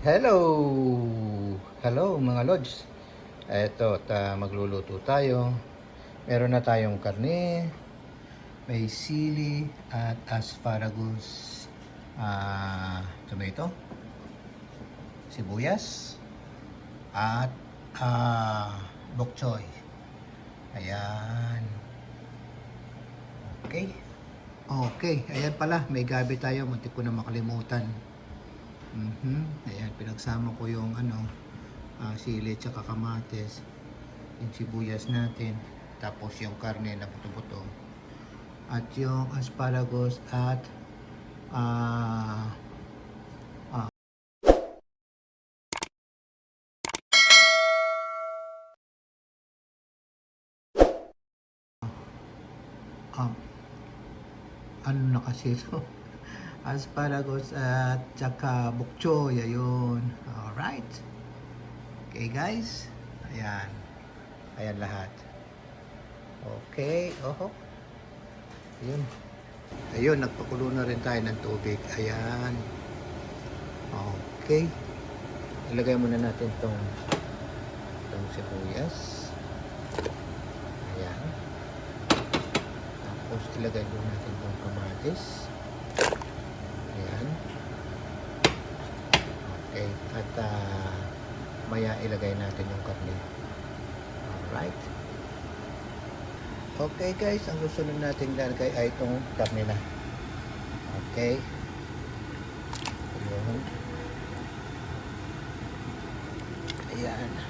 Hello! Hello mga lods. Eto, ta magluluto tayo. Meron na tayong karne, may sili at asparagus, ah, tomato, sibuyas, at ah, bok choy. Ayan. Okay. Okay, ayan pala, may gabi tayo, muntik ko na makalimutan. Mhm. Ayan, pinagsama ko yung ano, ah, sili at kamatis, yung sibuyas natin, tapos yung karne na buto-buto, at yung asparagus at ah ah, ah, ano na kasi ito? asparagus at tsaka bok choy, ayun. Alright. Okay guys, ayan. Ayan lahat. Okay, oho. Ayun. Ayun, nagpakulo na rin tayo ng tubig. Ayan. Okay. Ilagay muna natin tong tong sibuyas. Ayan. Tapos ilagay doon natin tong kamatis. Ayan. Okay. At ah, maya ilagay natin yung karne. Alright. Okay guys, ang susunod natin lalagay ay itong karne na. Okay. Ayan. Ayan.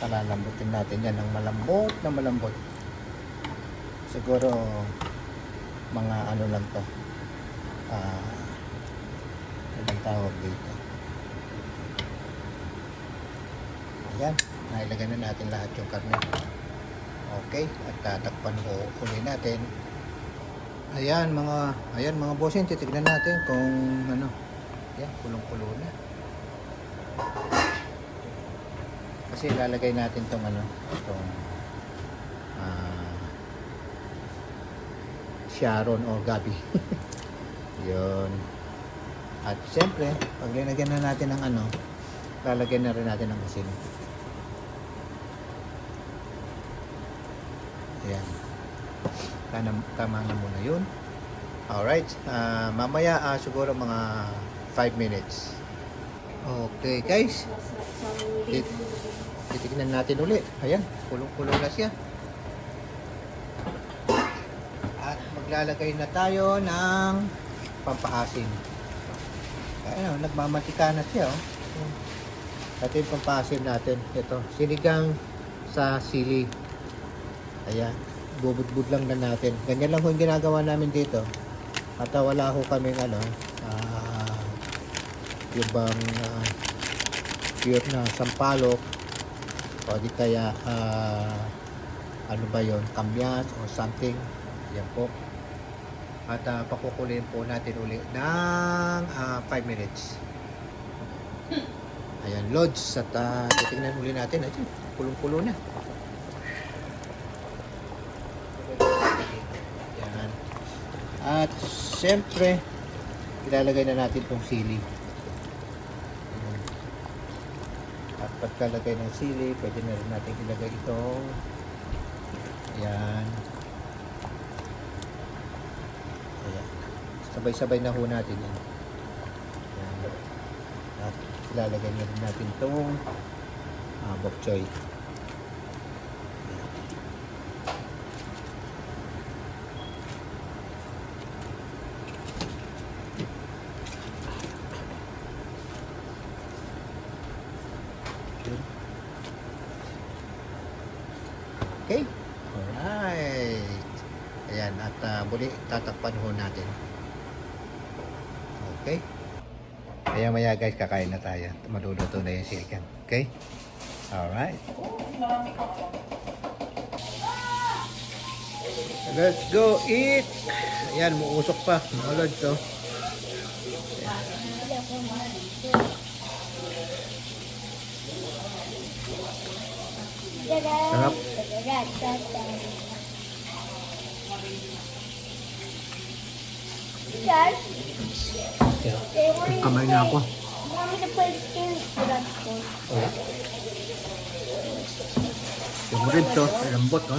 Palalambutin natin yan ng malambot na malambot. Siguro mga ano lang to. Ah, ibang tawag dito. Ayan, nailagay na natin lahat yung karne. Okay, at tatakpan ko uli natin. Ayan mga, ayan mga bossing, titignan natin kung ano. Ayan, kulong-kulo na. Kasi lalagay natin tong ano, tong ah, Sharon or Gabi. Yun. At siyempre, pag linagyan na natin ng ano, lalagyan na rin natin ng asin. Ayan. Tama, tama na muna yun. Alright. ah mamaya ah, siguro mga 5 minutes. Okay guys. Tit- titignan natin uli. Ayan, kulong-kulong na siya. At maglalagay na tayo ng pampaasim. Ayan, nagmamatika na siya. Oh. Ito yung pampaasim natin. Ito, sinigang sa sili. Ayan, bubud-bud lang na natin. Ganyan lang ho yung ginagawa namin dito. At ah, wala ho kaming ano, ah, yung bang ah, pure na sampalok o di kaya ah, ano ba yon kamyas or something? Yan po. At uh, pakukulin po natin uli ng 5 minutes. Ayan lods at uh, titignan uli natin. Ito kulong-kulo na. Yan at syempre ilalagay na natin tong sili Ayan. At pagkalagay ng sili, pwede na rin natin ilagay itong ayan. Ayan. Sabay-sabay na ho natin yan. Ayan. At ilalagay na rin natin itong ah, bok choy. Ayan. Yun. Okay. Alright. Ayan, at uh, muli tatakpan ho natin. Okay. Kaya maya guys, kakain na tayo. Maluluto na yung chicken. Okay? Alright. Let's go eat! Ayan, muusok pa. Mga lods, oh. Sarap. Dad, Yeah. they were Kamay na ako. Want me to play game? Oh. Yung red to, lambot, oh.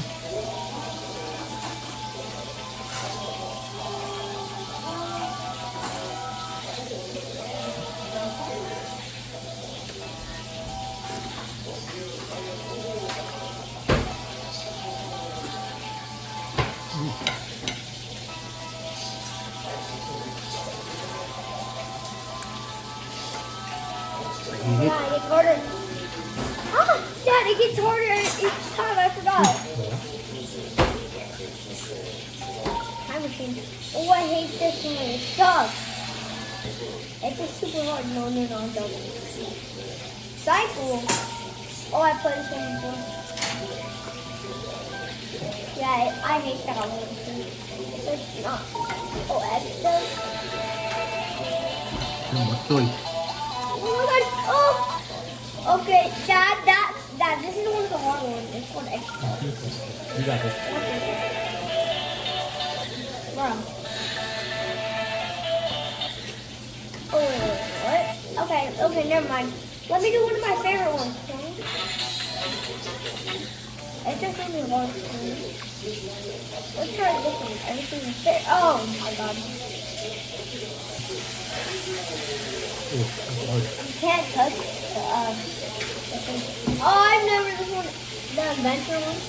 Yeah, it gets harder. Ah, Dad, it gets harder each time. I forgot. Time machine. Oh, I hate this one. It sucks. It's just super hard. No, no, no, don't. Cycle. Oh, I played this one before. Yeah, I, I hate that one. It's not. Oh, extra. Lambot to, eh. Oh! Okay, Dad, that, Dad, this is one of the hard ones. It's called extra. You got it. Bro. Oh, what? Okay, okay, never mind. Let me do one of my favorite ones, okay? It's just be hard. Let's try this one. Everything is fair. Oh my god. You can't touch the, um, the. Oh, I've never this one, the adventure one.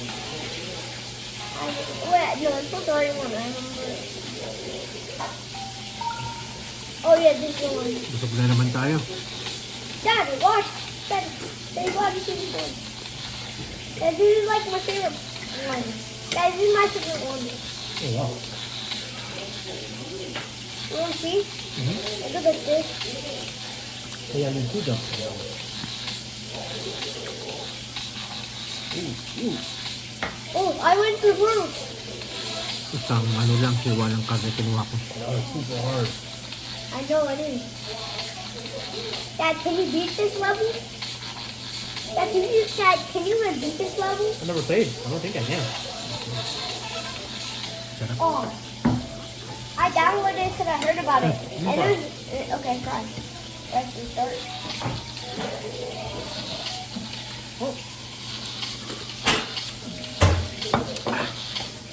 I, wait, no, it's not the right one. I remember. Oh yeah, this one. Busog na naman tayo. Dad, watch. Dad, Dad, watch this one. Dad, this is like my favorite one. Dad, this is my favorite one. Oh, wow. You wanna see? Mhm. Look at this. Kaya yung tudo. Oh, I went through roof. Isang ano lang, siwa lang karne kinuha ko. super hard. I know it is. Dad, can you beat this level? Dad, can you, Dad, can you beat this level? I never played. I don't think I can. Sarap. Oh. I downloaded it because I heard about it. Hmm, And okay. it was, okay, fine. Let's restart.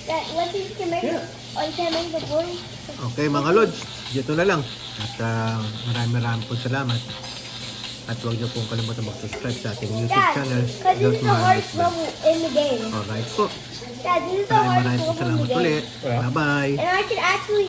Dad, let's see if you can make it. Oh, you can't make the board? Okay mga Lods, dito na lang. At uh, maraming maraming po salamat. At huwag niyo pong kalimutan mag-subscribe sa ating YouTube Dad, channel. because this is the hardest level in the game. Alright po. Dad, this is the Maraming hardest maraming level in salamat the game. ulit. Yeah. Bye-bye. And I can actually